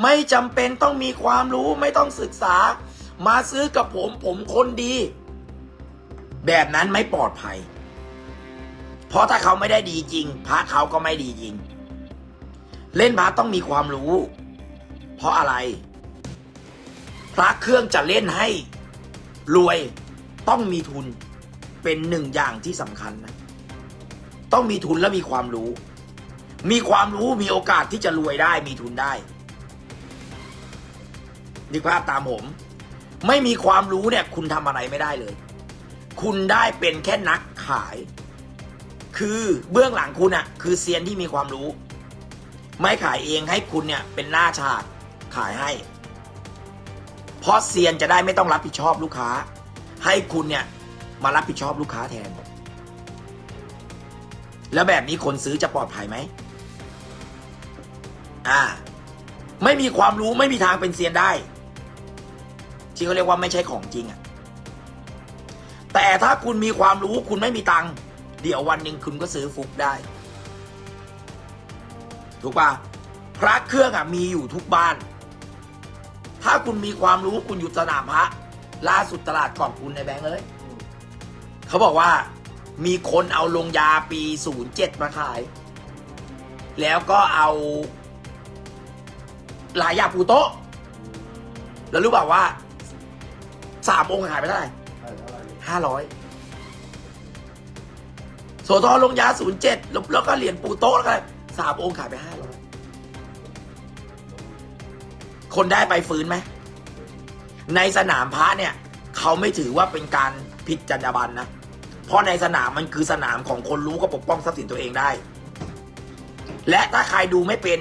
ไม่จำเป็นต้องมีความรู้ไม่ต้องศึกษา มาซื้อกับผมผมคนดี แบบนั้นไม่ปลอดภัย เพราะถ้าเขาไม่ได้ดีจริง พระเขาก็ไม่ดีจริง เล่นพระต้องมีความรู้ เพราะอะไร พระเครื่องจะเล่นให้รวยต้องมีทุนเป็นหนึ่งอย่างที่สำคัญนะ ต้องมีทุนและมีความรู้ มีความรู้มีโอกาสที่จะรวยได้มีทุนได้ นึกภาพตามผม ไม่มีความรู้เนี่ย คุณทำอะไรไม่ได้เลย คุณได้เป็นแค่นักขาย คือเบื้องหลังคุณอะคือเซียนที่มีความรู้ ไม่ขายเองให้คุณเนี่ย เป็นหน้าฉากขายให้ เพราะเซียนจะได้ไม่ต้องรับผิดชอบลูกค้า ให้คุณเนี่ย มารับผิดชอบลูกค้าแทน แล้วแบบนี้คนซื้อจะปลอดภัยไหมอ่า ไม่มีความรู้ไม่มีทางเป็นเซียนได้ ที่เขาเรียกว่าไม่ใช่ของจริงอะแต่ถ้าคุณมีความรู้คุณไม่มีตังค์เดี๋ยววันหนึ่งคุณก็ซื้อฟุกได้ ถูกปะพระเครื่องอะมีอยู่ทุกบ้าน ถ้าคุณมีความรู้คุณอยู่สนามพระล่าสุดตลาดขอบคุณในแบงค์เลยเขาบอกว่ามีคนเอาลงยาปี 07 มาขาย แล้วก็เอาหลายยาปูโตะแล้วรู้เปล่าว่า สามองค์ขายไปเท่าไหร่ห้าร้อยโสธรลงยา07แล้วแล้วก็เหรียญปูโต๊ะแล้วก็สามองค์ขายไปห้าร้อยคนได้ไปฟื้นไหม ในสนามพระเนี่ย เขาไม่ถือว่าเป็นการผิดจรรยาบรรณนะ เพราะในสนามมันคือสนามของคนรู้ก็ปกป้องทรัพย์สินตัวเองได้ และถ้าใครดูไม่เป็น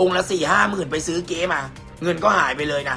องค์ละสี่ห้าหมื่นไปซื้อเก๊มา เงินก็หายไปเลยนะ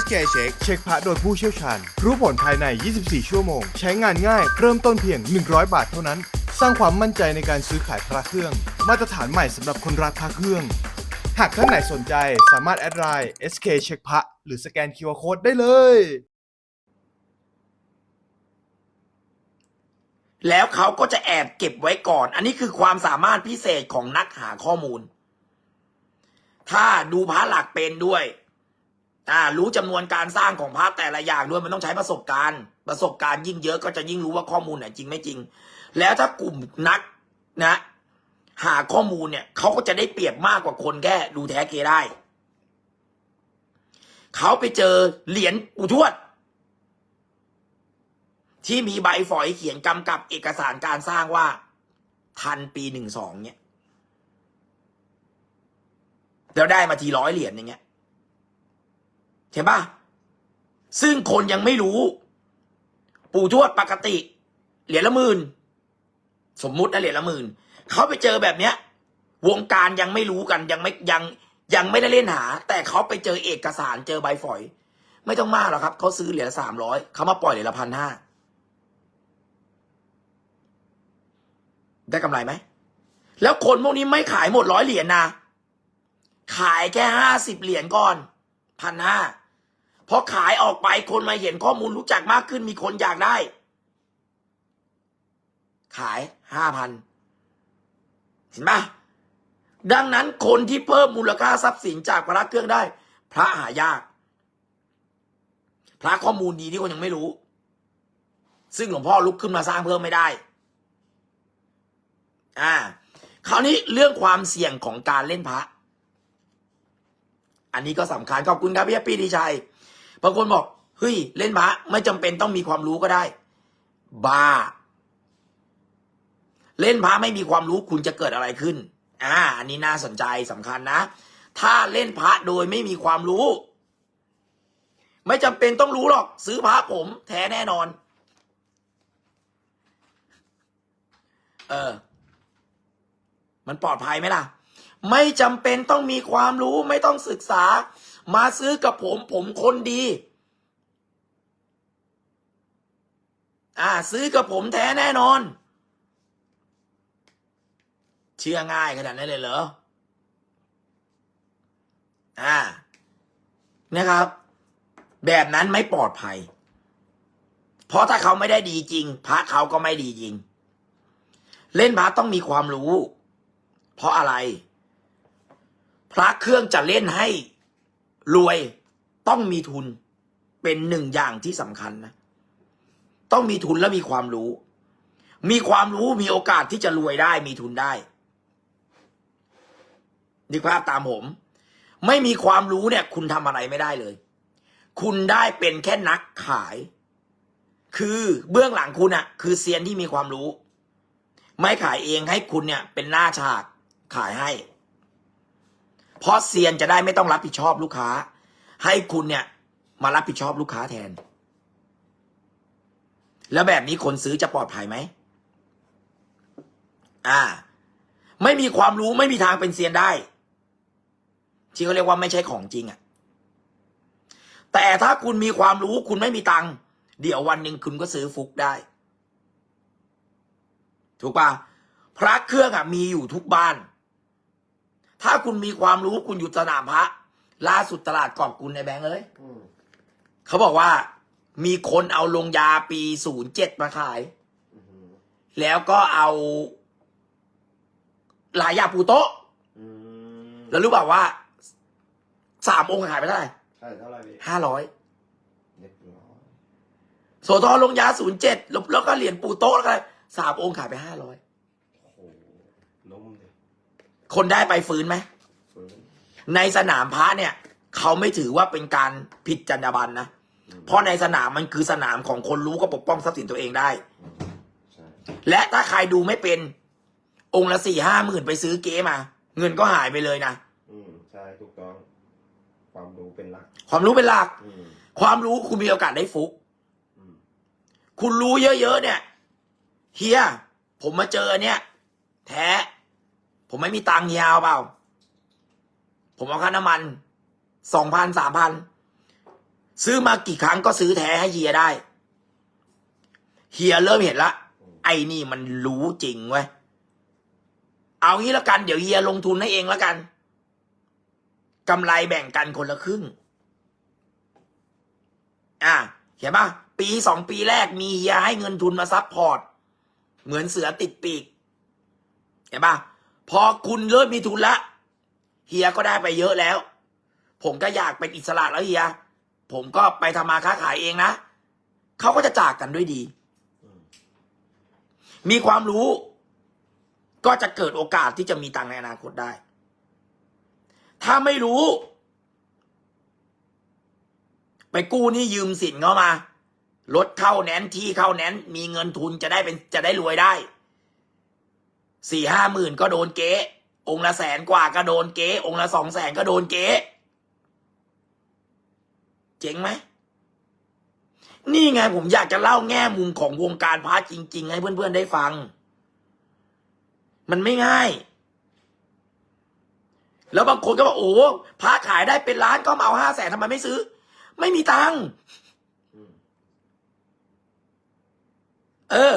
SK Check เช็คพระโดยผู้เชี่ยวชาญ รู้ผลภายใน 24 ชั่วโมง ใช้งานง่าย เริ่มต้นเพียง 100 บาทเท่านั้น สร้างความมั่นใจในการซื้อขายพระเครื่อง มาตรฐานใหม่สำหรับคนรักพระเครื่อง หากท่านไหนสนใจสามารถแอดไลน์ SK เช็คพระหรือสแกน QR Code ได้เลย แล้วเขาก็จะแอบเก็บไว้ก่อน อันนี้คือความสามารถพิเศษของนักหาข้อมูล ถ้าดูพระหลักเป็นด้วย อ่ารู้จำนวนการสร้างของพระแต่ละอย่างด้วยมันต้องใช้ประสบการณ์ ประสบการณ์ยิ่งเยอะก็จะยิ่งรู้ว่าข้อมูลไหนจริงไม่จริง แล้วถ้ากลุ่มนักนะ หาข้อมูลเนี่ยเขาก็จะได้เปรียบมากกว่าคนแค่ดูแท้เกได้เขาไปเจอเหรียญปู่ทวด ที่มีใบฝอยเขียนกำกับเอกสารการสร้างว่า ทันปีหนึ่งสองเนี่ยแล้วได้มาทีร้อยเหรียญอย่างเงี้ย เห็นปะซึ่งคนยังไม่รู้ ปู่ทวดปกติ เหรียญละหมื่นสมมุตินะเหรียญละหมื่นเขาไปเจอแบบเนี้ย วงการยังไม่รู้กันยังไม่ยังยังไม่ได้เล่นหา แต่เขาไปเจอเอกสารเจอใบฝอย ไม่ต้องมากหรอกครับเขาซื้อเหรียญละสามร้อยเขามาปล่อยเหรียญละพันห้าได้กำไรไหม แล้วคนพวกนี้ไม่ขายหมดร้อยเหรียญนะ ขายแค่ห้าสิบเหรียญก่อนพันห้า พอขายออกไปคนมาเห็นข้อมูลรู้จักมากขึ้นมีคนอยากได้ ขายห้าพันเห็นปะดังนั้นคนที่เพิ่มมูลค่าทรัพย์สินจากพระเครื่องได้ พระหายาก พระข้อมูลดีที่คนยังไม่รู้ ซึ่งหลวงพ่อลุกขึ้นมาสร้างเพิ่มไม่ได้ อ่า คราวนี้เรื่องความเสี่ยงของการเล่นพระ อันนี้ก็สำคัญขอบคุณครับพี่ปีดีชัย บางคนบอกเฮ้ยเล่นพระไม่จำเป็นต้องมีความรู้ก็ได้บาเล่นพระไม่มีความรู้คุณจะเกิดอะไรขึ้น อ่า อันนี้น่าสนใจสำคัญนะ ถ้าเล่นพระโดยไม่มีความรู้ ไม่จำเป็นต้องรู้หรอก ซื้อพระผมแท้แน่นอน เออ มันปลอดภัยไหมล่ะ ไม่จำเป็นต้องมีความรู้ไม่ต้องศึกษา มาซื้อกับผมผมคนดี อ่า ซื้อกับผมแท้แน่นอน เชื่อง่ายขนาดนั้นเลยเหรอ อ่า นะครับ แบบนั้นไม่ปลอดภัย เพราะถ้าเขาไม่ได้ดีจริง พระเขาก็ไม่ดีจริง เล่นพระต้องมีความรู้ เพราะอะไรพระเครื่องจะเล่นให้ รวยต้องมีทุนเป็นหนึ่งอย่างที่สำคัญนะ ต้องมีทุนและมีความรู้ มีความรู้มีโอกาสที่จะรวยได้มีทุนได้นึกภาพตามผม ไม่มีความรู้เนี่ย คุณทำอะไรไม่ได้เลย คุณได้เป็นแค่นักขาย คือเบื้องหลังคุณอะคือเซียนที่มีความรู้ ไม่ขายเองให้คุณเนี่ย เป็นหน้าฉากขายให้ เพราะเซียนจะได้ไม่ต้องรับผิดชอบลูกค้า ให้คุณเนี่ย มารับผิดชอบลูกค้าแทน แล้วแบบนี้คนซื้อจะปลอดภัยไหมอ่า ไม่มีความรู้ไม่มีทางเป็นเซียนได้ ที่เขาเรียกว่าไม่ใช่ของจริงอะ่ะ แต่ถ้าคุณมีความรู้คุณไม่มีตังค์เดี๋ยววันหนึ่งคุณก็ซื้อฟุกได้ ถูกปะพระเครื่องอะมีอยู่ทุกบ้าน ถ้าคุณมีความรู้คุณอยู่สนามพระล่าสุดตลาดกอบกุลในแบงค์เลยอืมเขาบอกว่า มีคนเอาลงยาปีศูนย์เจ็ดมาขาย อืมแล้วก็เอาหลายยาปูโต๊ะ อืมแล้วรู้เปล่าว่าสามองค์ขายไปเท่าไหร่ใช่เท่าไหร่พี่ห้าร้อยเรียบร้อยโสธรลงยาศูนย์เจ็ดแล้วก็เหรียญปูโต๊ะแล้วก็สามองค์ขายไปห้าร้อย โอ้โหล้มเลย คนได้ไปฟื้นไหมฟื้นในสนามพระเนี่ย เขาไม่ถือว่าเป็นการผิดจรรยาบรรณนะอืมเพราะในสนามมันคือสนามของคนรู้ก็ปกป้องทรัพย์สินตัวเองได้อืมใช่และถ้าใครดูไม่เป็น องค์ละสี่ห้าหมื่นไปซื้อเก๊มา เงินก็หายไปเลยนะอืมใช่ถูกต้อง ความรู้เป็นหลัก ความรู้เป็นหลัก อืมความรู้คุณมีโอกาสได้ฟุก อืมคุณรู้เยอะๆเนี่ย เฮีย ผมมาเจอเนี่ย แท้ ผมไม่มีตังค์เฮียเอาเปล่า ผมเอาค่าน้ำมันสองพันสามพันซื้อมากี่ครั้งก็ซื้อแท้ให้เฮียได้ เฮียเริ่มเห็นละ ไอ้นี่มันรู้จริงเว้ย เอางี้แล้วกัน เดี๋ยวเฮียลงทุนให้เองแล้วกันกำไรแบ่งกันคนละครึ่ง อะเห็นปะปีสองปีแรกมีเฮียให้เงินทุนมาซับพอร์ต เหมือนเสือติดปีก เห็นปะ พอคุณเริ่มมีทุนละเฮียก็ได้ไปเยอะแล้ว ผมก็อยากเป็นอิสระแล้วเฮีย ผมก็ไปทำมาค้าขายเองนะเขาก็จะจากกันด้วยดี มีความรู้ ก็จะเกิดโอกาสที่จะมีตังในอนาคตได้ ถ้าไม่รู้ ไปกู้นี่ยืมสินเข้ามารถเข้าแนนที่เข้าแนนมีเงินทุนจะได้เป็นจะได้รวยได้ สี่ห้าหมื่นก็โดนเก๊องค์ละแสนกว่าก็โดนเก๊องค์ละสองแสนก็โดนเก๊เจ๋งไหม นี่ไงผมอยากจะเล่าแง่มุมของวงการพระจริง ๆ ให้เพื่อนๆได้ฟัง มันไม่ง่าย แล้วบางคนก็บอกโอ้พระขายได้เป็นล้านก็มาเอาห้าแสนทำไมไม่ซื้อ ไม่มีตังค์อืมเออ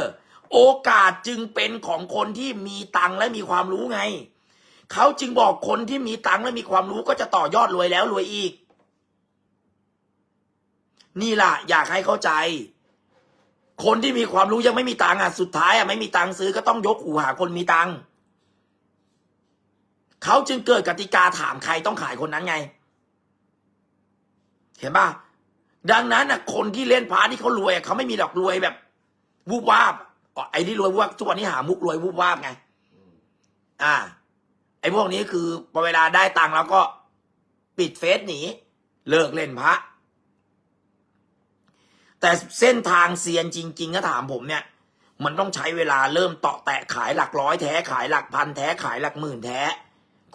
โอกาสจึงเป็นของคนที่มีตังและมีความรู้ไง เขาจึงบอกคนที่มีตังและมีความรู้ก็จะต่อยอดรวยแล้วรวยอีก นี่ล่ะ อยากให้เข้าใจ คนที่มีความรู้ยังไม่มีตังอะสุดท้ายอะไม่มีตังซื้อก็ต้องยกหูหาคนมีตังเขาจึงเกิดกติกาถามใครต้องขายคนนั้นไง เห็นป่ะดังนั้นอะคนที่เล่นพาร์ที่เขารวยเขาไม่มีดอกรวยแบบวูบวาบ ไอ้ที่รวยวูบวาบทุกวันนี้หามุกรวยวูบวาบไงอืมอ่า ไอ้พวกนี้คือพอเวลาได้ตังค์แล้วก็ปิดเฟซหนีเลิกเล่นพระ แต่เส้นทางเซียนจริงๆถ้าถามผมเนี่ย มันต้องใช้เวลาเริ่มเตาะแตะขายหลักร้อยแท้ขายหลักพันแท้ขายหลักหมื่นแท้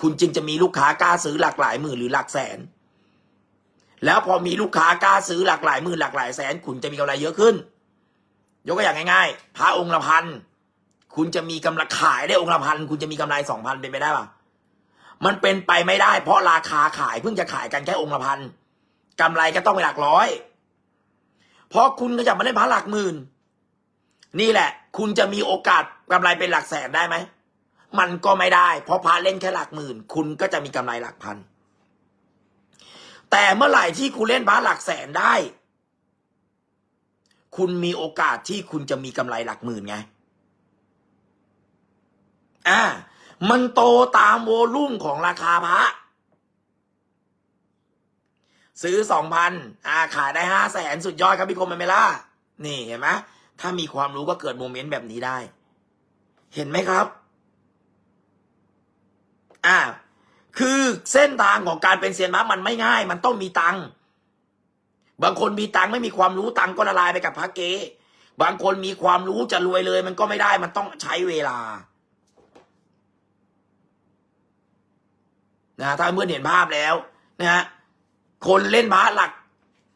คุณจึงจะมีลูกค้ากล้าซื้อหลักหลายหมื่นหรือหลักแสน แล้วพอมีลูกค้ากล้าซื้อหลักหลายหมื่นหลักหลายแสน คุณจะมีกำไรเยอะขึ้น ยกตัวอย่างง่ายๆพระองค์ละพันคุณจะมีกำไรขายได้องค์ละพันคุณจะมีกำไรสองพันเป็นไปได้ปะมันเป็นไปไม่ได้ เพราะราคาขายเพิ่งจะขายกันแค่องค์ละพันกำไรก็ต้องไปหลักร้อยเพราะคุณก็จะมาเล่นพระหลักหมื่น นี่แหละ คุณจะมีโอกาสกำไรเป็นหลักแสนได้ไหมมันก็ไม่ได้ เพราะพระเล่นแค่หลักหมื่น คุณก็จะมีกำไรหลักพันแต่เมื่อไหร่ที่คุณเล่นพระหลักแสนได้ คุณมีโอกาสที่คุณจะมีกำไรหลักหมื่นไง อ่า มันโตตามโวลุ่มของราคาพระ ซื้อสองพันอ่า ขายได้ห้าแสนสุดยอดครับพี่คมเมล่า นี่เห็นไหมถ้ามีความรู้ก็เกิดโมเมนต์แบบนี้ได้ เห็นไหมครับ อ่า คือเส้นทางของการเป็นเซียนม้ามันไม่ง่าย มันต้องมีตังค์ บางคนมีตังค์ไม่มีความรู้ตังค์ก็ละลายไปกับพระเกบางคนมีความรู้จะรวยเลย มันก็ไม่ได้มันต้องใช้เวลานะถ้าเมื่อเห็นภาพแล้วนะฮะคนเล่นพระหลัก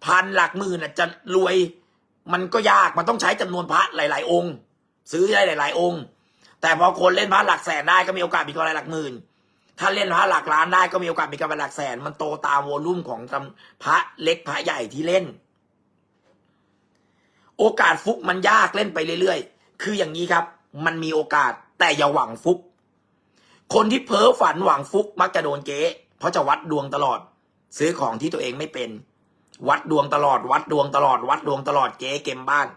พันหลักหมื่นจะรวย มันก็ยากมันต้องใช้จำนวนพระหลาย ๆ องค์ ซื้อได้หลาย ๆ องค์ แต่พอคนเล่นพระหลักแสนได้ก็มีโอกาสมีกำไรหลักหมื่น ถ้าเล่นพระหลักล้านได้ก็มีโอกาสมีกำไรหลักแสน มันโตตามโวลุ่มของจำพระเล็กพระใหญ่ที่เล่น โอกาสฟุกมันยากเล่นไปเรื่อยๆ คืออย่างนี้ครับ มันมีโอกาสแต่อย่าหวังฟุก คนที่เพ้อฝันหวังฟุกมักจะโดนเก๊เพราะจะวัดดวงตลอด ซื้อของที่ตัวเองไม่เป็น วัดดวงตลอด วัดดวงตลอด วัดดวงตลอดเก๊เกมบ้าน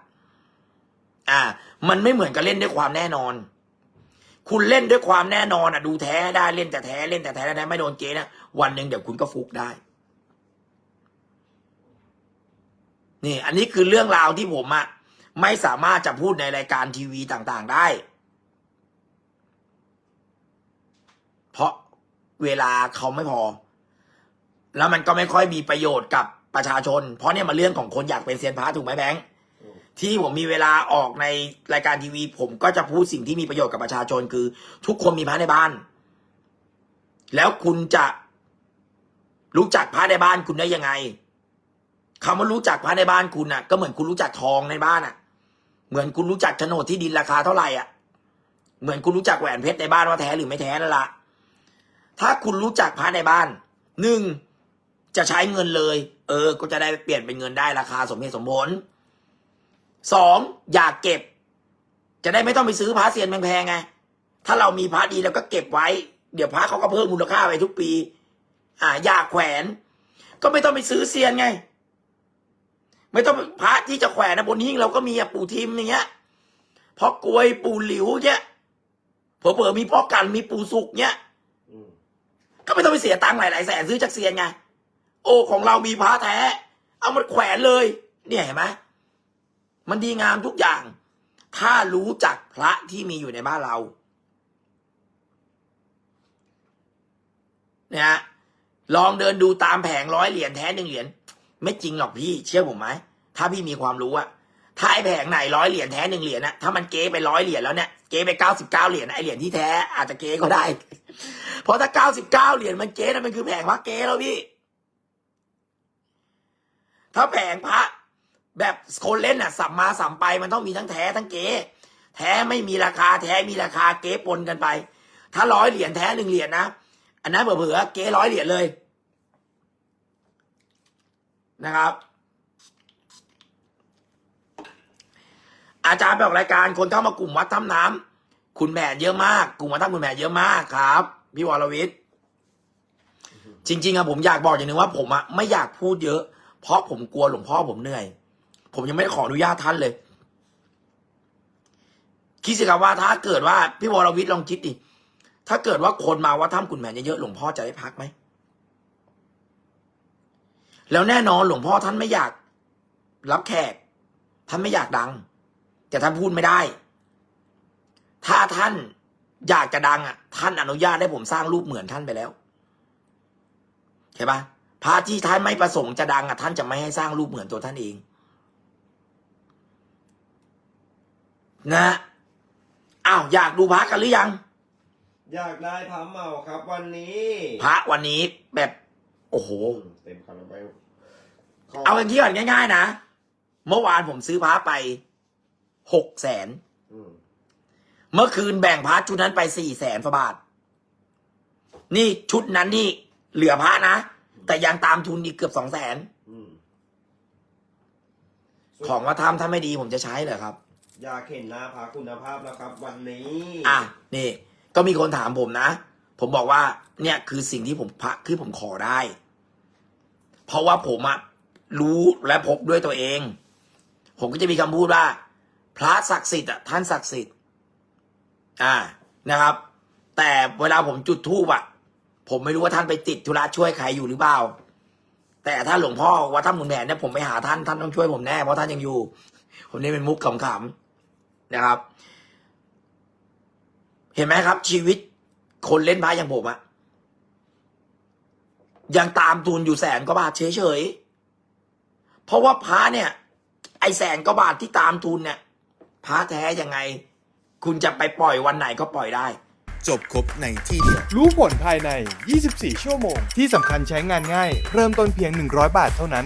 อ่า มันไม่เหมือนกับเล่นด้วยความแน่นอน คุณเล่นด้วยความแน่นอนอะดูแท้ได้เล่นแต่แท้เล่นแต่แท้ได้ไม่โดนเก๊นะวันหนึ่งเดี๋ยวคุณก็ฟุกได้ นี่ อันนี้คือเรื่องราวที่ผมอะไม่สามารถจะพูดในรายการทีวีต่างๆได้ เพราะเวลาเขาไม่พอ แล้วมันก็ไม่ค่อยมีประโยชน์กับประชาชน เพราะเนี่ยมันเรื่องของคนอยากเป็นเซียนพระถูกไหมแบงค์ ที่ผมมีเวลาออกในรายการทีวี ผมก็จะพูดสิ่งที่มีประโยชน์กับประชาชนคือ ทุกคนมีพระในบ้าน แล้วคุณจะรู้จักพระในบ้านคุณได้ยังไงคำว่ารู้จักพระในบ้านคุณน่ะ ก็เหมือนคุณรู้จักทองในบ้านอะ เหมือนคุณรู้จักโฉนดที่ดินราคาเท่าไหร่อะ เหมือนคุณรู้จักแหวนเพชรในบ้านว่าแท้หรือไม่แท้นั่นละถ้าคุณรู้จักพระในบ้านหนึ่งจะใช้เงินเลย เออ ก็จะได้เปลี่ยนเป็นเงินได้ราคาสมเหตุสมผล สองอยากเก็บ จะได้ไม่ต้องไปซื้อพระเซียนแพงๆไงถ้าเรามีพระดีแล้วก็เก็บไว้ เดี๋ยวพระเขาก็เพิ่มมูลค่าไปทุกปี อ่าอยากแขวน ก็ไม่ต้องไปซื้อเซียนไง ไม่ต้องพระที่จะแขวนนะบนหิ้งเราก็มีอะปู่ทิมอย่างเงี้ยพ่อกลวยปู่หลิวเงี้ยเผลอๆมีพ่อกันมีปู่สุกเงี้ยก็ไม่ต้องไปเสียตังค์หลายๆแสนซื้อจากเซียนไงโอ้ของเรามีพระแท้ เอามันแขวนเลย เนี่ยเห็นไหม มันดีงามทุกอย่าง ถ้ารู้จักพระที่มีอยู่ในบ้านเราเนี่ยฮะลองเดินดูตามแผงร้อยเหรียญแท้หนึ่งเหรียญไม่จริงหรอกพี่ เชื่อผมไหมถ้าพี่มีความรู้อะถ้าไอแผงไหนร้อยเหรียญแท้หนึ่งเหรียญนะถ้ามันเก๊ไปร้อยเหรียญแล้วเนี่ยเก๊ไปเก้าสิบเก้าเหรียญไอเหรียญที่แท้อาจจะเก๊ก็ได้ เพราะถ้าเก้าสิบเก้าเหรียญมันเก๊นะมันคือแผงพระเก๊แล้วพี่ ถ้าแผงพระ แบบคนเล่นอะสัมมาสัมไปมันต้องมีทั้งแท้ทั้งเก๊แท้ไม่มีราคาแท้มีราคาเก๊ปนกันไป ถ้าร้อยเหรียญแท้หนึ่งเหรียญนะอันนั้นเผื่อๆเก๊ร้อยเหรียญเลยนะครับ อาจารย์ไปออกรายการคนเข้ามากลุ่มวัดถ้ำน้ำคุณแผนเยอะมาก กลุ่มวัดถ้ำคุณแผนเยอะมากครับพี่วรวิทย์จริง ๆอะผมอยากบอกอย่างหนึ่งว่าผมอะไม่อยากพูดเยอะ เพราะผมกลัวหลวงพ่อผมเหนื่อย ผมยังไม่ได้ขออนุญาตท่านเลย คิดสิครับว่าถ้าเกิดว่าพี่วรวิทย์ลองคิดดิถ้าเกิดว่าคนมาวัดถ้ำคุณแผนเยอะๆหลวงพ่อจะได้พักไหมแล้วแน่นอนหลวงพ่อท่านไม่อยาก รับแขก ท่านไม่อยากดัง แต่ท่านพูดไม่ได้ ถ้าท่านอยากจะดังอะ ท่านอนุญาตให้ผมสร้างรูปเหมือนท่านไปแล้วใช่ปะพระที่ท่านไม่ประสงค์จะดังอะท่านจะไม่ให้สร้างรูปเหมือนตัวท่านเอง นะอ้าวอยากดูพระกันหรือยัง อยากได้พระเหมาครับ วันนี้พระวันนี้แบบ โอ้โหอืมเต็มคาราเบลขเอาอย่างที่ก่อนง่าย ๆ นะ เมื่อวานผมซื้อพระไปหกแสนอืมเมื่อคืนแบ่งพระชุดนั้นไปสี่แสนกว่าบาท นี่ชุดนั้นนี่เหลือพระนะ แต่ยังตามทุนอีกเกือบสองแสนอืมของว่าทำถ้าไม่ดีผมจะใช้เหรอครับอ ยาเห็นหน้าพาคุณภาพแล้วครับ วันนี้อะนี่ ก็มีคนถามผมนะ ผมบอกว่า เนี่ยคือสิ่งที่ผมพระคือผมขอได้ เพราะว่าผมอะรู้และพบด้วยตัวเอง ผมก็จะมีคำพูดว่า พระศักดิ์สิทธิ์อะท่านศักดิ์สิทธิ์ อ่านะครับ แต่เวลาผมจุดธูปอะผมไม่รู้ว่าท่านไปติดธุระช่วยใครอยู่หรือเปล่า แต่ถ้าหลวงพ่อว่าท่านหมุนแผนเนี่ยผมไปหาท่านท่านต้องช่วยผมแน่เพราะท่านยังอยู่ ผมนี่เป็นมุกขำๆ นะครับ เห็นไหมครับ ชีวิตคนเล่นพระอย่างผมอะยังตามทุนอยู่แสนกว่าบาทเฉยๆ เพราะว่าพระเนี่ย ไอแสนกว่าบาทที่ตามทุนเนี่ยพระแท้ยังไง คุณจะไปปล่อยวันไหนก็ปล่อยได้ จบครบในที่เดียว รู้ผลภายใน 24 ชั่วโมง ที่สำคัญใช้งานง่าย เริ่มต้นเพียง 100 บาทเท่านั้น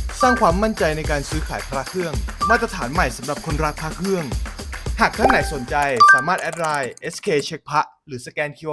สร้างความมั่นใจในการซื้อขายพระเครื่อง มาตรฐานใหม่สำหรับคนรักพระเครื่อง หากท่านไหนสนใจสามารถแอดไลน์ SK เช็คพระหรือสแกน QR